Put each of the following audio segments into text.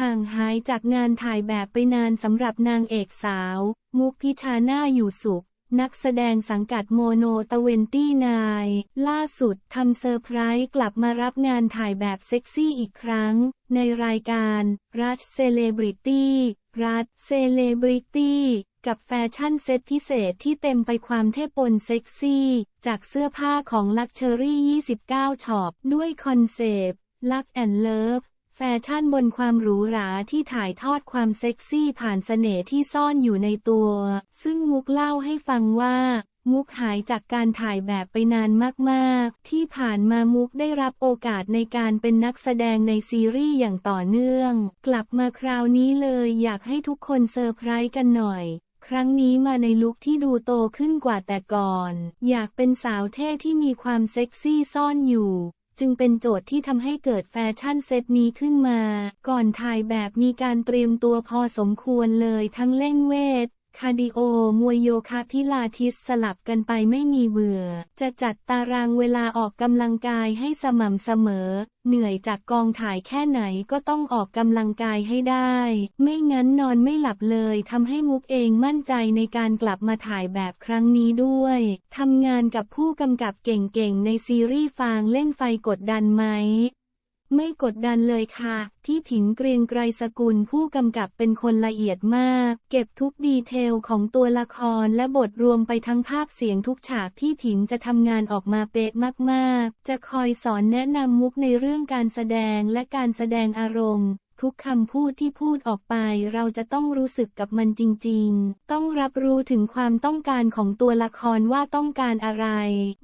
ห่างหายจากงานถ่ายแบบไปนานสำหรับนางเอกสาว มุกพิชาน่าอยู่สุข นักแสดงสังกัดโมโนตเวนตี้นาย ล่าสุดทำเซอร์ไพรส์กลับมารับงานถ่ายแบบเซ็กซี่อีกครั้ง ในรายการรัฐเซเลบริตี้รัฐเซเลบริตี้กับแฟชั่นเซ็ตพิเศษที่เต็มไปความเท่ปนเซ็กซี่ จากเสื้อผ้าของ Luxury 29ช็อปด้วยคอนเซปต์ Luck and Love แฟชั่นบนความหรูหราที่ถ่ายทอดความเซ็กซี่ผ่านเสน่ห์ที่ซ่อนอยู่ในตัว ซึ่งมุกเล่าให้ฟังว่า มุกหายจากการถ่ายแบบไปนานมากๆ ที่ผ่านมามุกได้รับโอกาสในการเป็นนักแสดงในซีรีส์อย่างต่อเนื่อง กลับมาคราวนี้เลยอยากให้ทุกคนเซอร์ไพรส์กันหน่อยครั้งนี้มาในลุคที่ดูโตขึ้นกว่าแต่ก่อน อยากเป็นสาวเท่ที่มีความเซ็กซี่ซ่อนอยู่ จึงเป็นโจทย์ที่ทำให้เกิดแฟชั่นเซตนี้ขึ้นมา ก่อนถ่ายแบบมีการเตรียมตัวพอสมควรเลยทั้งเล่นเวท คาร์ดิโอ มวยโยคะพิลาทิสสลับกันไปไม่มีเบื่อ จะจัดตารางเวลาออกกำลังกายให้สม่ำเสมอ เหนื่อยจากกองถ่ายแค่ไหนก็ต้องออกกำลังกายให้ได้ ไม่งั้นนอนไม่หลับเลยทำให้มุกเองมั่นใจในการกลับมาถ่ายแบบครั้งนี้ด้วยทำงานกับผู้กำกับเก่งๆในซีรีส์ฟางเล่นไฟกดดันไหม ไม่กดดันเลยค่ะ ที่ผิงเกรียงไกรสกุลผู้กำกับเป็นคนละเอียดมาก เก็บทุกดีเทลของตัวละครและบทรวมไปทั้งภาพเสียงทุกฉากที่ผิงจะทำงานออกมาเป๊ะมาก ๆ จะคอยสอนแนะนำมุกในเรื่องการแสดงและการแสดงอารมณ์ ทุกคำพูดที่พูดออกไป เราจะต้องรู้สึกกับมันจริง ๆ ต้องรับรู้ถึงความต้องการของตัวละครว่าต้องการอะไร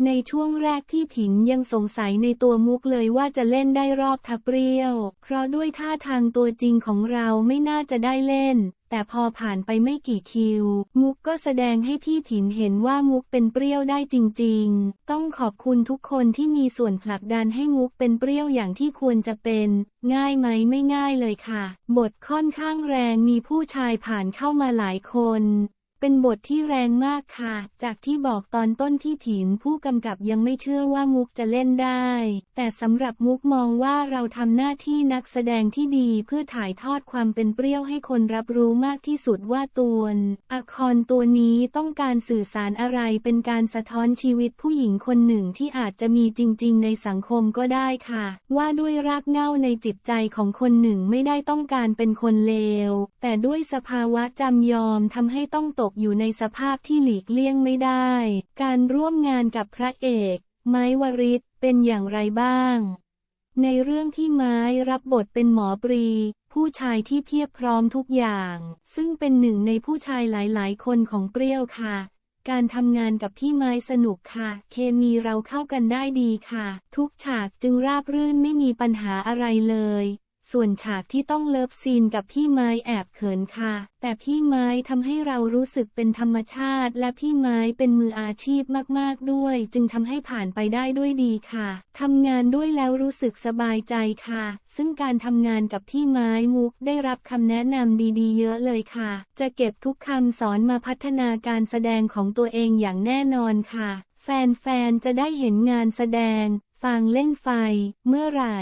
ในช่วงแรกที่ผิงยังสงสัยในตัวมุกเลยว่าจะเล่นได้รอบทับเปรี้ยว เพราะด้วยท่าทางตัวจริงของเราไม่น่าจะได้เล่น แต่พอผ่านไปไม่กี่คิว มุกก็แสดงให้พี่ถินเห็นว่ามุกเป็นเปรี้ยวได้จริง ๆ ต้องขอบคุณทุกคนที่มีส่วนผลักดันให้มุกเป็นเปรี้ยวอย่างที่ควรจะเป็น ง่ายไหมไม่ง่ายเลยค่ะ บทค่อนข้างแรงมีผู้ชายผ่านเข้ามาหลายคน เป็นบทที่แรงมากค่ะ จากที่บอกตอนต้นที่ผินผู้กำกับยังไม่เชื่อว่ามุกจะเล่นได้ แต่สำหรับมุกมองว่าเราทำหน้าที่นักแสดงที่ดีเพื่อถ่ายทอดความเป็นเปรี้ยวให้คนรับรู้มากที่สุดว่าตัวนอะครตัวนี้ต้องการสื่อสารอะไรเป็นการสะท้อนชีวิตผู้หญิงคนหนึ่งที่อาจจะมีจริง ๆ ในสังคมก็ได้ค่ะ ว่าด้วยรากเหง้าในจิตใจของคนหนึ่งไม่ได้ต้องการเป็นคนเลว แต่ด้วยสภาวะจำยอมทำให้ต้องตกอยู่ในสภาพที่หลีกเลี่ยงไม่ได้ การร่วมงานกับพระเอก ไม้วริศเป็นอย่างไรบ้าง ในเรื่องที่ไม้รับบทเป็นหมอปรี ผู้ชายที่เพียบพร้อมทุกอย่าง ซึ่งเป็นหนึ่งในผู้ชายหลายๆ คนของเปรี้ยวค่ะ การทำงานกับพี่ไม้สนุกค่ะ เคมีเราเข้ากันได้ดีค่ะ ทุกฉากจึงราบรื่นไม่มีปัญหาอะไรเลย ส่วนฉากที่ต้องเลิฟซีนกับพี่ไม้แอบเขินค่ะ แต่พี่ไม้ทำให้เรารู้สึกเป็นธรรมชาติ และพี่ไม้เป็นมืออาชีพมากๆด้วย จึงทำให้ผ่านไปได้ด้วยดีค่ะทำงานด้วยแล้วรู้สึกสบายใจค่ะ ซึ่งการทำงานกับพี่ไม้มุกได้รับคำแนะนำดีๆ เยอะเลยค่ะ จะเก็บทุกคำสอนมาพัฒนาการแสดงของตัวเองอย่างแน่นอนค่ะ แฟนๆจะได้เห็นงานแสดง ฟังเล่นไฟ เมื่อไหร่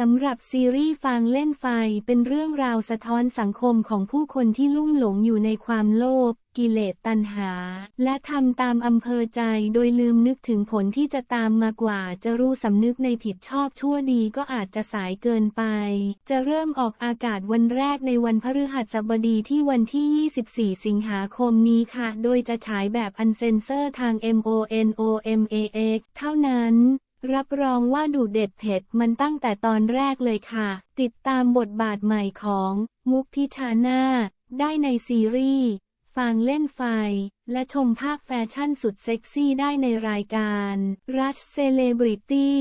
สำหรับซีรีส์ฟางเล่นไฟเป็นเรื่องราวสะท้อนสังคมของผู้คนที่ลุ่มหลงอยู่ในความโลภกิเลสตัณหา และทำตามอำเภอใจโดยลืมนึกถึงผลที่จะตามมากว่า จะรู้สำนึกในผิดชอบชั่วดีก็อาจจะสายเกินไป จะเริ่มออกอากาศวันแรกในวันพฤหัสบดีที่วันที่ 24 สิงหาคมนี้ค่ะ โดยจะฉายแบบอันเซนเซอร์ทาง MONOMAX เท่านั้น รับรองว่าดูเด็ดเผ็ดมันตั้งแต่ตอนแรกเลยค่ะ ติดตามบทบาทใหม่ของมุกทิชาน่าได้ในซีรีส์ฟางเล่นไฟ และชมภาคแฟชั่นสุดเซ็กซี่ได้ในรายการรัชเซเลบริตี้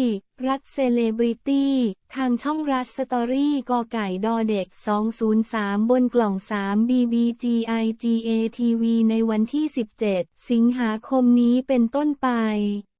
รัชเซเลบริตี้ทางช่องรัชสตอรี่กอไก่ดอเด็ก 203 บนกล่อง 3 BBGIGA TV ในวันที่ 17 สิงหาคมนี้เป็นต้นไป